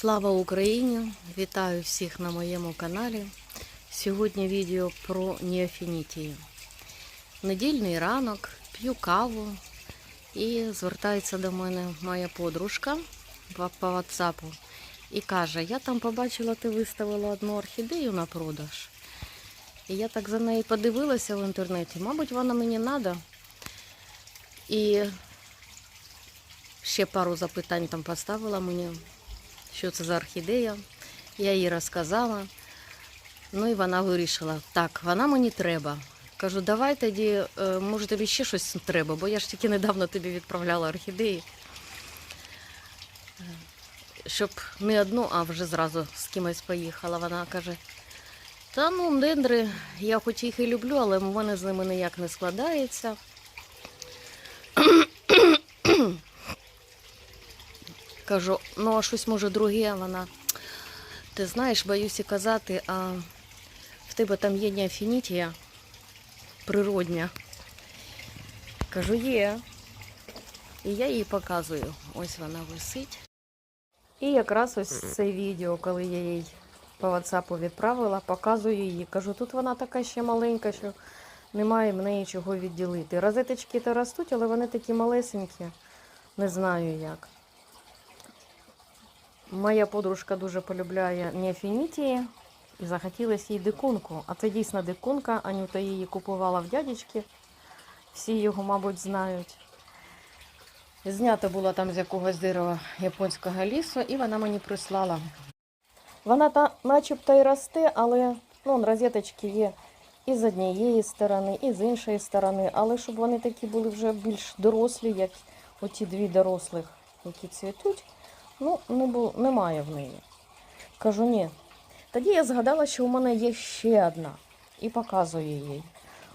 Слава Україні! Вітаю всіх на моєму каналі. Сьогодні відео про неофінітії. Недільний ранок, п'ю каву і звертається до мене моя подружка по WhatsApp і каже: Я там побачила, ти виставила одну орхідею на продаж. І я так за нею подивилася в інтернеті. Мабуть, вона мені треба. І ще пару запитань там поставила мені що це за орхідея. Я їй розказала. Ну і вона вирішила, так, вона мені треба. Кажу, давай тоді, е, може тобі ще щось треба, бо я ж тільки недавно тобі відправляла орхідеї. Е, Щоб не одну, а вже зразу з кимось поїхала. Вона каже, та ну, дендри, я хоч їх і люблю, але в мене з ними ніяк не складається. Кажу, ну а щось може друге, вона. Ти знаєш, боюся казати, а в тебе там є неофінітія природня. Кажу, є. І я їй показую. Ось вона висить. І якраз ось це відео, коли я їй по WhatsApp відправила, показую її. Кажу, тут вона така ще маленька, що немає в неї чого відділити. Розеточки то ростуть, але вони такі малесенькі. Не знаю як. Моя подружка дуже полюбляє неофінітії і захотілося їй дикунку. А це дійсно дикунка. Анюта її купувала в дядечки. Всі його, мабуть, знають. Знята була там з якогось дерева японського лісу, і вона мені прислала. Вона та начебто і росте, але ну, розеточки є і з однієї сторони, і з іншої сторони. Але щоб вони такі були вже більш дорослі, як оті дві дорослих, які цвітуть. Ну, не було, немає в неї. Кажу, ні. Тоді я згадала, що у мене є ще одна. І показую їй.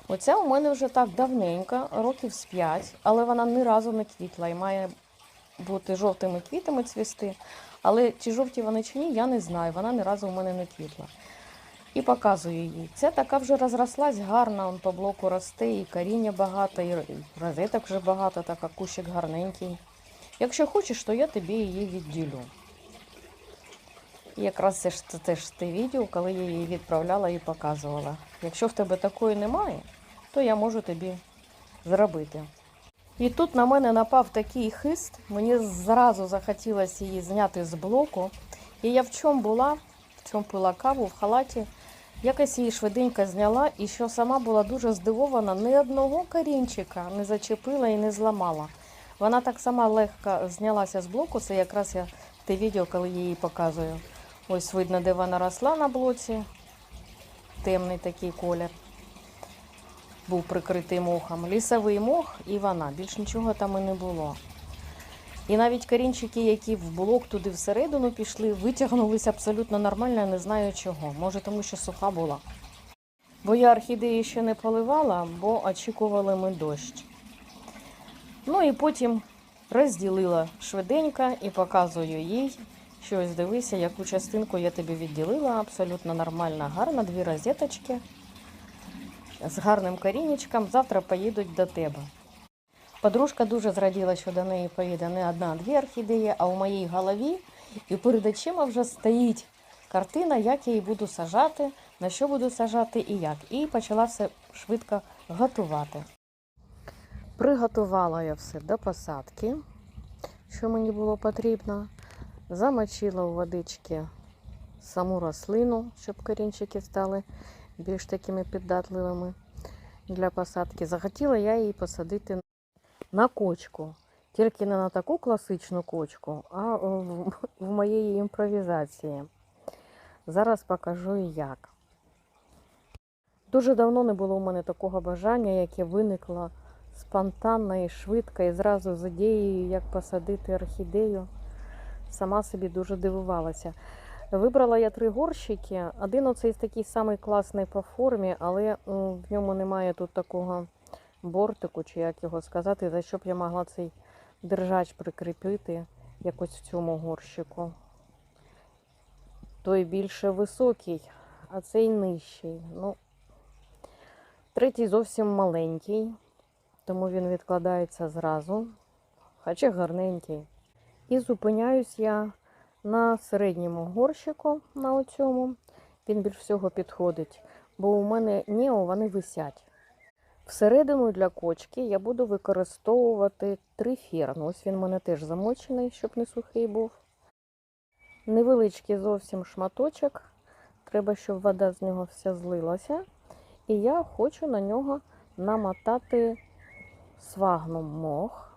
Оця у мене вже так давненько, років з 5, але вона ні разу не квітла і має бути жовтими квітами цвісти. Але чи жовті вони чи ні, я не знаю. Вона ні разу у мене не квітла. І показую їй. Ця така вже розрослась гарна, он по блоку росте, і коріння багато, і розеток вже багато, така кущик гарненький. Якщо хочеш, то я тобі її відділю. Якраз це ж це теж те відео, коли я її відправляла і показувала. Якщо в тебе такої немає, то я можу тобі зробити. І тут на мене напав такий хист, мені зразу захотілося її зняти з блоку. І я в чому була, в чому пила каву, в халаті, якось її швиденько зняла, і що сама була дуже здивована, ні одного корінчика не зачепила і не зламала. Вона так сама легко знялася з блоку. Це якраз я те відео, коли я її показую. Ось видно, де вона росла на блоці. Темний такий колір. Був прикритий мохом. Лісовий мох і вона. Більш нічого там і не було. І навіть корінчики, які в блок туди всередину пішли, витягнулися абсолютно нормально, не знаю чого. Може, тому що суха була. Бо я орхідеї ще не поливала, бо очікували ми дощ. Ну і потім розділила швиденько і показую їй, що ось дивися, яку частинку я тобі відділила. Абсолютно нормальна, гарна, дві розеточки з гарним корінечком. Завтра поїдуть до тебе. Подружка дуже зраділа, що до неї поїде не одна, а дві орхідеї, а у моїй голові і перед очима вже стоїть картина, як я її буду сажати, на що буду сажати і як. І почала все швидко готувати. Приготувала я все до посадки, що мені було потрібно. Замочила у водички саму рослину, щоб корінчики стали більш такими піддатливими для посадки. Захотіла я її посадити на кочку. Тільки не на таку класичну кочку, а в, в моєї імпровізації. Зараз покажу як. Дуже давно не було у мене такого бажання, яке виникло спонтанно і швидко, і зразу з ідеєю, як посадити орхідею. Сама собі дуже дивувалася. Вибрала я три горщики. Один оцей такий самий класний по формі, але в ньому немає тут такого бортику, чи як його сказати, за що б я могла цей держач прикріпити якось в цьому горщику. Той більше високий, а цей нижчий. Ну, третій зовсім маленький, тому він відкладається зразу, хоча гарненький. І зупиняюсь я на середньому горщику на оцьому. Він більш всього підходить, бо у мене нео вони висять. Всередину для кочки я буду використовувати трифір. Ну, ось він у мене теж замочений, щоб не сухий був. Невеличкий зовсім шматочок. Треба, щоб вода з нього вся злилася. І я хочу на нього намотати свагнум мох.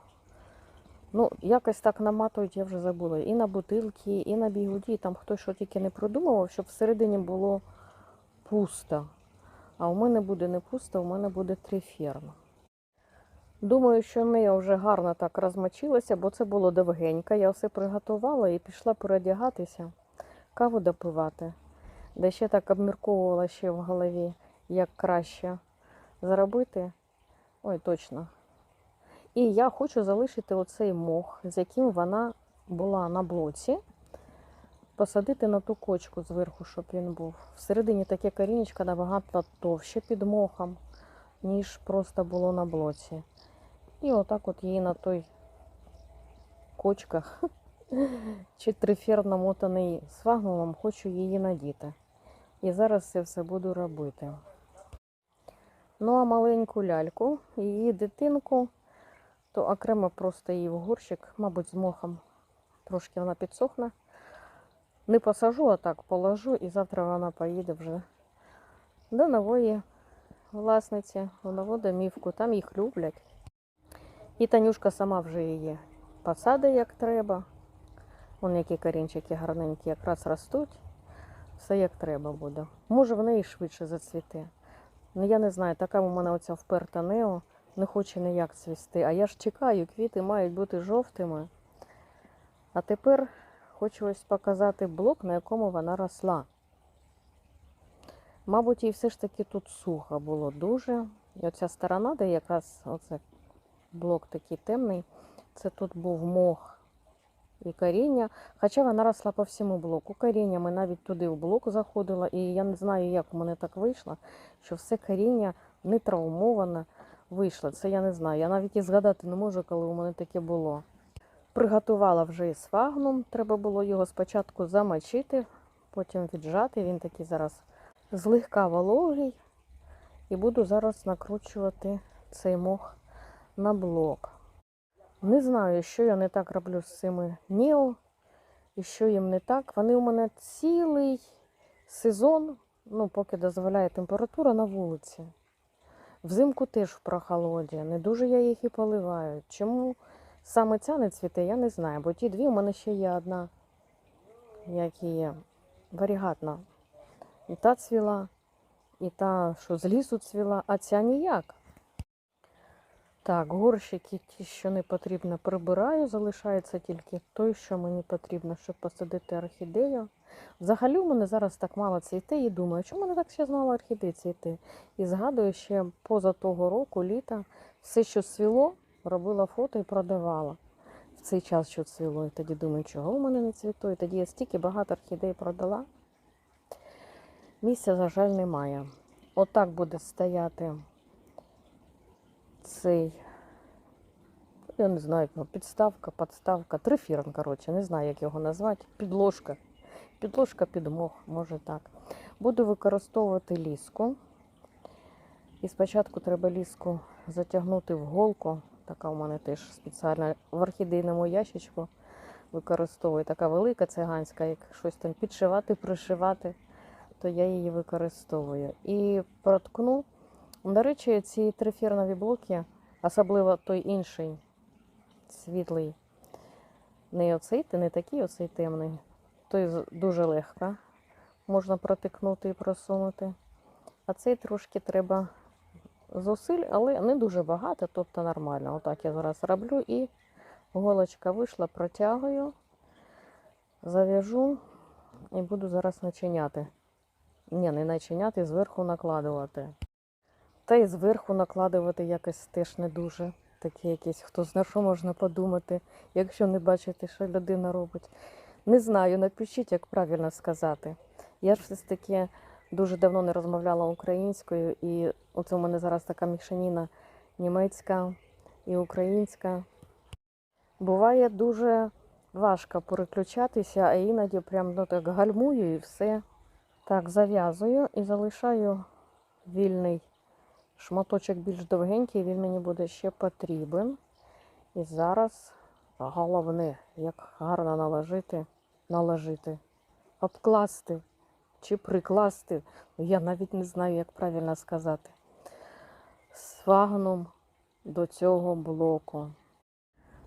Ну, якось так наматують, я вже забула. І на бутилки, і на бігуді, там хтось що тільки не продумував, щоб всередині було пусто. А у мене буде не пусто, у мене буде триферно. Думаю, що нея вже гарно так розмочилася, бо це було довгенько. Я все приготувала і пішла передягатися, каву допивати. Де ще так обмірковувала ще в голові, як краще заробити. Ой, точно. І я хочу залишити оцей мох, з яким вона була на блоці, посадити на ту кочку зверху, щоб він був. Всередині таке корінечко набагато товще під мохом, ніж просто було на блоці. І отак от її на той кочках чи трифер намотаний свагнулом, хочу її надіти. І зараз це все буду робити. Ну а маленьку ляльку, її дитинку, то окремо просто її в горщик, мабуть, з мохом. Трошки вона підсохне. Не посажу, а так положу, і завтра вона поїде вже до нової власниці, в нову домівку. Там їх люблять. І Танюшка сама вже її посадить, як треба. Вон які корінчики гарненькі, якраз ростуть. Все як треба буде. Може, в неї швидше зацвіте. Ну, я не знаю, така у мене оця вперта нео не хоче ніяк цвісти. А я ж чекаю, квіти мають бути жовтими. А тепер хочу ось показати блок, на якому вона росла. Мабуть, їй все ж таки тут сухо було дуже. І оця сторона, де якраз оце блок такий темний, це тут був мох і коріння. Хоча вона росла по всьому блоку. Коріння ми навіть туди в блок заходила, і я не знаю, як у мене так вийшло, що все коріння не травмоване вийшло. Це я не знаю. Я навіть і згадати не можу, коли у мене таке було. Приготувала вже і свагнум. Треба було його спочатку замочити, потім віджати. Він такий зараз злегка вологий. І буду зараз накручувати цей мох на блок. Не знаю, що я не так роблю з цими Нео і що їм не так. Вони у мене цілий сезон, ну, поки дозволяє температура на вулиці. Взимку теж в прохолоді. Не дуже я їх і поливаю. Чому саме ця не цвіте, я не знаю. Бо ті дві у мене ще є одна, як і є, варігатна. І та цвіла, і та, що з лісу цвіла, а ця ніяк. Так, горщики ті, що не потрібно, прибираю. Залишається тільки той, що мені потрібно, щоб посадити орхідею. Взагалі, у мене зараз так мало цвіте і думаю, чому мене так ще мало орхідей цвіти? І згадую, ще поза того року, літа, все, що цвіло, робила фото і продавала. В цей час, що цвіло. І тоді думаю, чого у мене не цвіто? І тоді я стільки багато орхідей продала. Місця, за жаль, немає. Отак буде стояти цей, я не знаю, як підставка, подставка, трифірн, коротше, не знаю, як його назвати. Підложка. Підложка під може так. Буду використовувати ліску. І спочатку треба ліску затягнути в голку. Така у мене теж спеціальна в орхідейному ящичку використовую. Така велика циганська, як щось там підшивати, пришивати, то я її використовую. І проткну. До речі, ці трифірнові блоки, особливо той інший світлий, не оцей, не такий оцей темний, той дуже легко можна протикнути і просунути. А цей трошки треба зусиль, але не дуже багато, тобто нормально. Отак я зараз роблю і голочка вийшла, протягую, зав'яжу і буду зараз начиняти. Ні, не начиняти, зверху накладувати. Та й зверху накладувати якось теж не дуже. Таке якесь, хто знає, що можна подумати, якщо не бачити, що людина робить. Не знаю, напишіть, як правильно сказати. Я ж все ж таки дуже давно не розмовляла українською, і оце у мене зараз така мішаніна німецька і українська. Буває дуже важко переключатися, а іноді прям ну, так гальмую і все. Так, зав'язую і залишаю вільний шматочок більш довгенький, він мені буде ще потрібен. І зараз головне, як гарно наложити, наложити, обкласти чи прикласти. Ну, Я навіть не знаю, як правильно сказати. Свагном до цього блоку.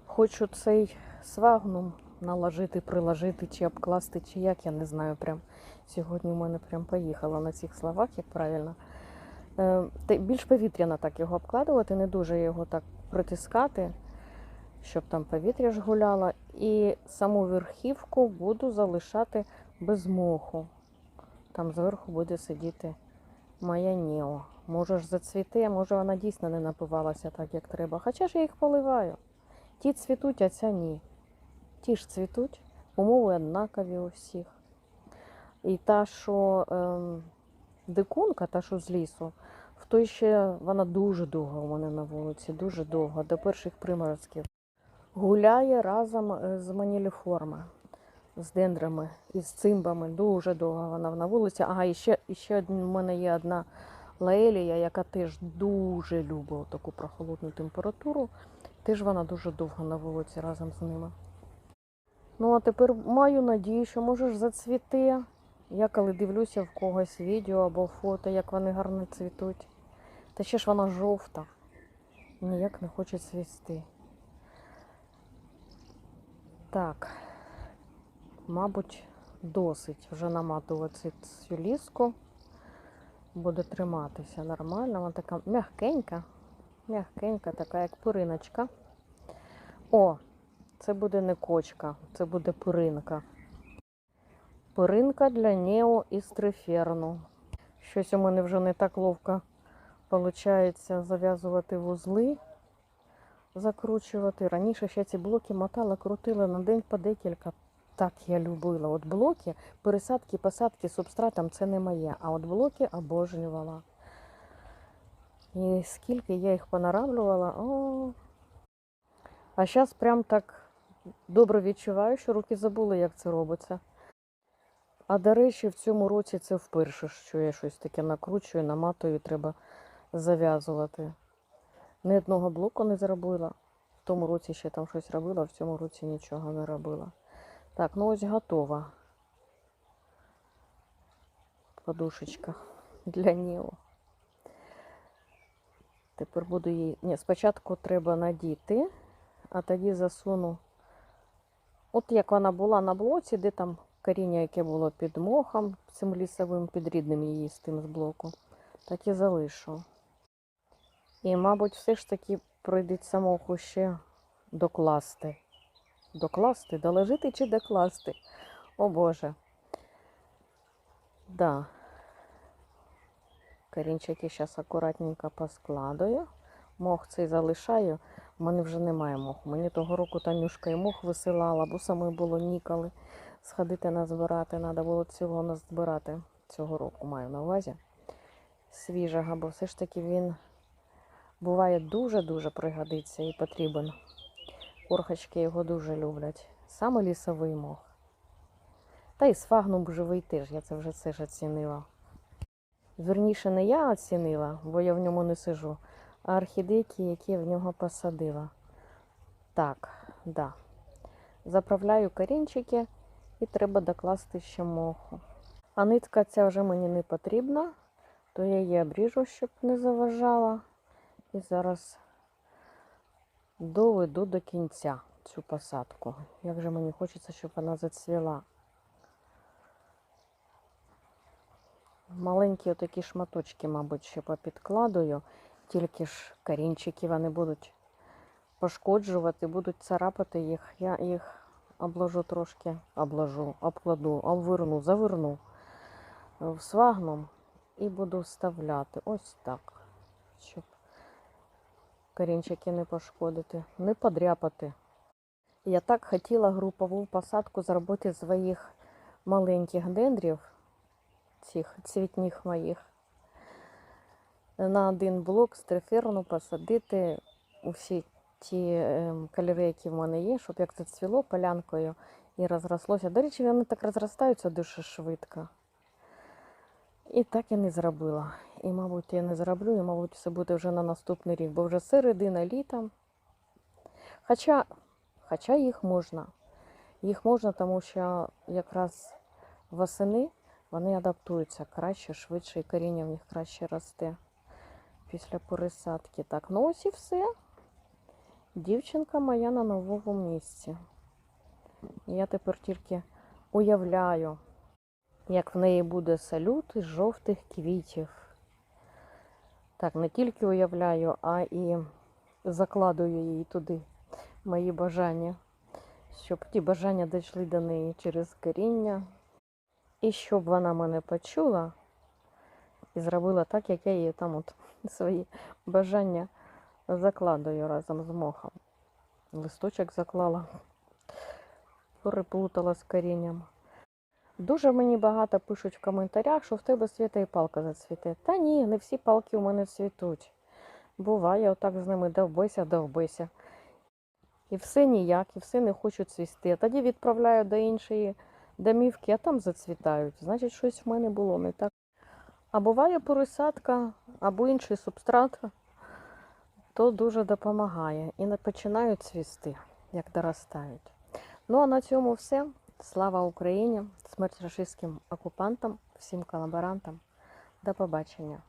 Хочу цей свагнум наложити, приложити чи обкласти, чи як, я не знаю. Прям сьогодні в мене прям поїхала на цих словах, як правильно. Е, більш повітряно так його обкладувати, не дуже його так притискати, щоб там повітря ж гуляло. І саму верхівку буду залишати без моху. Там зверху буде сидіти моя Нео. Може ж зацвіте, може вона дійсно не напивалася так, як треба. Хоча ж я їх поливаю. Ті цвітуть, а ця ні. Ті ж цвітуть, умови однакові у всіх. І та, що ем, дикунка, та, що з лісу, в той ще вона дуже довго у мене на вулиці, дуже довго, до перших приморозків. Гуляє разом е, з маніліформа, з дендрами і з цимбами. Дуже довго вона на вулиці. Ага, і ще, і ще у мене є одна лаелія, яка теж дуже любить таку прохолодну температуру. Теж вона дуже довго на вулиці разом з ними. Ну, а тепер маю надію, що може ж зацвіте. Я коли дивлюся в когось відео або фото, як вони гарно цвітуть. Та ще ж вона жовта. Ніяк не хоче цвісти. Так, мабуть, досить вже наматувати цю ліску. Буде триматися нормально. Вона така м'ягкенька, м'ягкенька, така як пириночка. О, це буде не кочка, це буде пиринка. Пиринка для Нео і Стриферну. Щось у мене вже не так ловко виходить зав'язувати вузли, закручувати. Раніше ще ці блоки мотала, крутила на день по декілька. Так я любила. От блоки, пересадки, посадки субстратом це не моє. А от блоки обожнювала. І скільки я їх понараблювала. О. А зараз прям так добре відчуваю, що руки забули, як це робиться. А до речі, в цьому році це вперше, що я щось таке накручую, наматую, треба зав'язувати. Ні одного блоку не зробила. В тому році ще там щось робила, а в цьому році нічого не робила. Так, ну ось готова. Подушечка для Ніо. Тепер буду її. Ні, спочатку треба надіти, а тоді засуну. От як вона була на блоці, де там коріння, яке було під мохом, цим лісовим, під рідним її з тим з блоку, так і залишу. І, мабуть, все ж таки прийдеться моху ще докласти. Докласти, доложити чи докласти? О Боже. Да. Корінчики зараз акуратненько поскладую. Мох цей залишаю. У мене вже немає моху. Мені того року Танюшка і мох висилала, бо саме було ніколи сходити назбирати. Треба було цього назбирати цього року, маю на увазі. Свіжого, бо все ж таки він буває дуже-дуже пригодиться і потрібен. Орхочки його дуже люблять. Саме лісовий мох. Та й сфагнум живий теж, я це вже все ж оцінила. Вірніше, не я оцінила, бо я в ньому не сижу, орхідейки, які в нього посадила. Так, да. Заправляю корінчики і треба докласти ще моху. А нитка ця вже мені не потрібна, то я її обріжу, щоб не заважала. І зараз доведу до кінця цю посадку. Як же мені хочеться, щоб вона зацвіла. Маленькі отакі шматочки, мабуть, ще попідкладую, тільки ж корінчики вони будуть пошкоджувати, будуть царапати їх. Я їх обложу трошки, обложу, обкладу, обверну, заверну в свагном і буду вставляти ось так, щоб корінчики не пошкодити, не подряпати. Я так хотіла групову посадку зробити своїх маленьких дендрів, цих цвітних моїх. На один блок стриферну посадити усі ті ем, кольори, які в мене є, щоб як зацвіло полянкою і розрослося. До речі, вони так розростаються дуже швидко. І так я не зробила. І, мабуть, я не зроблю, і, мабуть, це буде вже на наступний рік, бо вже середина літа. Хоча, хоча їх можна. Їх можна, тому що якраз восени вони адаптуються краще, швидше, і коріння в них краще росте після пересадки. Так, ну ось і все. Дівчинка моя на новому місці. Я тепер тільки уявляю, як в неї буде салют із жовтих квітів. Так, не тільки уявляю, а і закладую їй туди мої бажання, щоб ті бажання дійшли до неї через коріння. І щоб вона мене почула і зробила так, як я їй там от свої бажання закладую разом з мохом. Листочок заклала, переплутала з корінням. Дуже мені багато пишуть в коментарях, що в тебе світа і палка зацвіте. Та ні, не всі палки у мене цвітуть. Буває, отак з ними довбися, довбися. І все ніяк, і все не хочуть цвісти. Тоді відправляю до іншої домівки, а там зацвітають. Значить, щось в мене було не так. А буває порисадка, або інший субстрат, то дуже допомагає. І не починають цвісти, як доростають. Ну а на цьому все. Слава Україні! Смерть рашистським окупантам, всім колаборантам. До побачення!